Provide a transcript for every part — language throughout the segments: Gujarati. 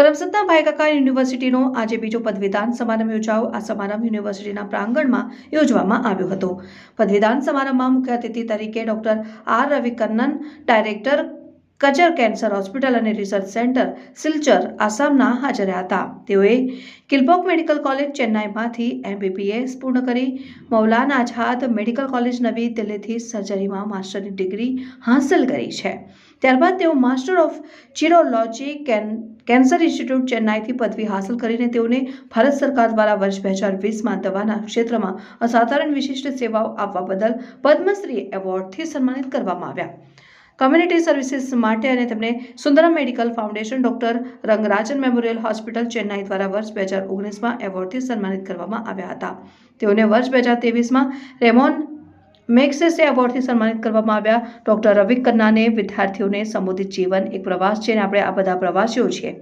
કરમસદના ભાઈકાકા યુનિવર્સિટીનો આજે બીજો પદવીદાન સમારંભ યોજાયો. આ સમારંભ યુનિવર્સિટીના પ્રાંગણમાં યોજવામાં આવ્યો હતો. પદવીદાન સમારંભમાં મુખ્ય અતિથિ તરીકે doctor R Ravikannan director Cachar cancer hospital અને રિસર્ચ સેન્ટર સિલ્ચર આસામના હાજર હતા. તેઓએ કિલ્પોક મેડિકલ કોલેજ ચેન્નાઈમાંથી એમબીબીએસ પૂર્ણ કરી. મૌલાના આઝાદ મેડિકલ કોલેજ નવી દિલ્હીથી સર્જરીમાં માસ્ટરની ડિગ્રી હાંસલ કરી છે. ત્યારબાદ તેઓ માસ્ટર ઓફ ચિરોલોજી કેન કેન્સર ઇન્સ્ટિટ્યૂટ ચેન્નાઈથી પદવી હાંસલ કરીને તેઓને ભારત સરકાર દ્વારા વર્ષ બે હજાર વીસમાં દવાના ક્ષેત્રમાં અસાધારણ વિશિષ્ટ સેવાઓ આપવા બદલ પદ્મશ્રી એવોર્ડથી સન્માનિત કરવામાં આવ્યા. કમ્યુનિટી સર્વિસીસ માટે અને તેમને Sundaram medical foundation doctor Rangarajan memorial hospital Chennai દ્વારા વર્ષ બે હજાર ઓગણીસમાં એવોર્ડથી સન્માનિત કરવામાં આવ્યા હતા. તેઓને વર્ષ બે હજાર ત્રેવીસમાં રેમોન મેક્સેસે એવોર્ડથી સન્માનિત કરવામાં આવ્યા. ડૉક્ટર રવિ કન્નાને વિદ્યાર્થીઓને સંબોધિત જીવન એક પ્રવાસ છે અને આપણે આ બધા પ્રવાસીઓ છીએ.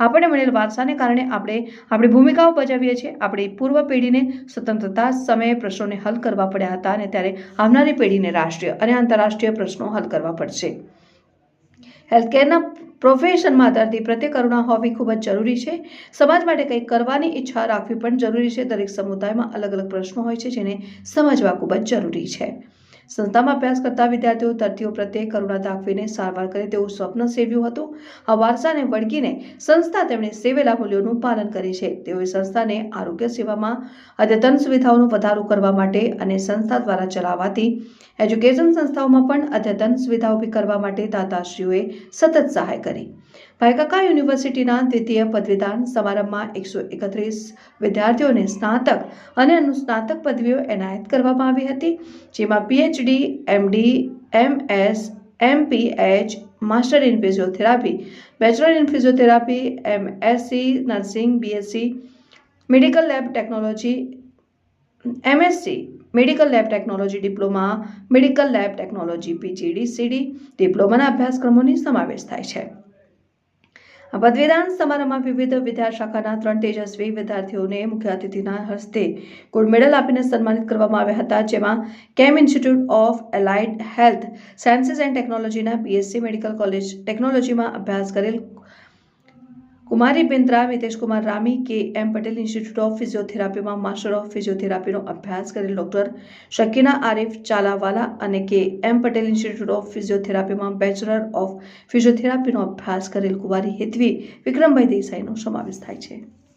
આપણને મળેલ વારસાને કારણે આપણે આપણી ભૂમિકાઓ બજાવીએ છીએ. આપણી પૂર્વ પેઢીને સ્વતંત્રતા સમયે પ્રશ્નોને હલ કરવા પડ્યા હતા અને ત્યારે આવનારી પેઢીને રાષ્ટ્રીય અને આંતરરાષ્ટ્રીય પ્રશ્નો હલ કરવા પડશે. હેલ્થકેરના પ્રોફેશનમાં દર્દી પ્રત્યે કરુણા હોવી ખૂબ જ જરૂરી છે. સમાજ માટે કંઈક કરવાની ઈચ્છા રાખવી પણ જરૂરી છે. દરેક સમુદાયમાં અલગ અલગ પ્રશ્નો હોય છે જેને સમજવા ખૂબ જ જરૂરી છે. સંસ્થામાં અભ્યાસ કરતા વિદ્યાર્થીઓ દર્દીઓ પ્રત્યે કરુણા દાખવીને સારવાર કરે તેવું સ્વપ્ન સેવ્યું હતું. આ વારસાને વળગીને સંસ્થા તેમણે સેવેલા મૂલ્યોનું પાલન કરે છે. તેઓએ સંસ્થાને આરોગ્ય સેવામાં અદ્યતન સુવિધાઓનો વધારો કરવા માટે અને સંસ્થા દ્વારા ચલાવાતી એજ્યુકેશન સંસ્થાઓમાં પણ અદ્યતન સુવિધા ઊભી કરવા માટે દાતાશ્રીઓએ સતત સહાય કરી. ભાઈકાકા યુનિવર્સિટીના દ્વિતીય પદવીદાન સમારંભમાં એકસો એકત્રીસ વિદ્યાર્થીઓને સ્નાતક અને અનુસ્નાતક પદવીઓ એનાયત કરવામાં આવી હતી, જેમાં PhD MD MS MPH master in physiotherapy bachelor in physiotherapy MSc nursing BSc medical lab technology MSc medical lab technology diploma medical lab technology PGD CD ડિપ્લોમાના અભ્યાસક્રમોની સમાવેશ થાય છે. પદવીદાન સમારંભમાં વિવિધ વિદ્યાશાખાના ત્રણ તેજસ્વી વિદ્યાર્થીઓને મુખ્ય અતિથિના હસ્તે ગોલ્ડ મેડલ આપીને સન્માનિત કરવામાં આવ્યા હતા, જેમાં કેમ institute of allied health sciences and ટેકનોલોજીના બીએસસી મેડિકલ કોલેજ ટેકનોલોજીમાં અભ્યાસ કરેલ કુમારી Bindra Miteshkumar Rami K M Patel institute of ફિઝિયોથેરાપીમાં master of ફિઝિયોથેરાપીનો અભ્યાસ કરેલ ડોક્ટર શકીના આરિફ ચાલાવાલા અને K M Patel institute of ફિઝિયોથેરાપીમાં bachelor of ફિઝિયોથેરાપીનો અભ્યાસ કરેલ કુમારી હેતવી વિક્રમભાઈ દેસાઈનો સમાવેશ થાય છે.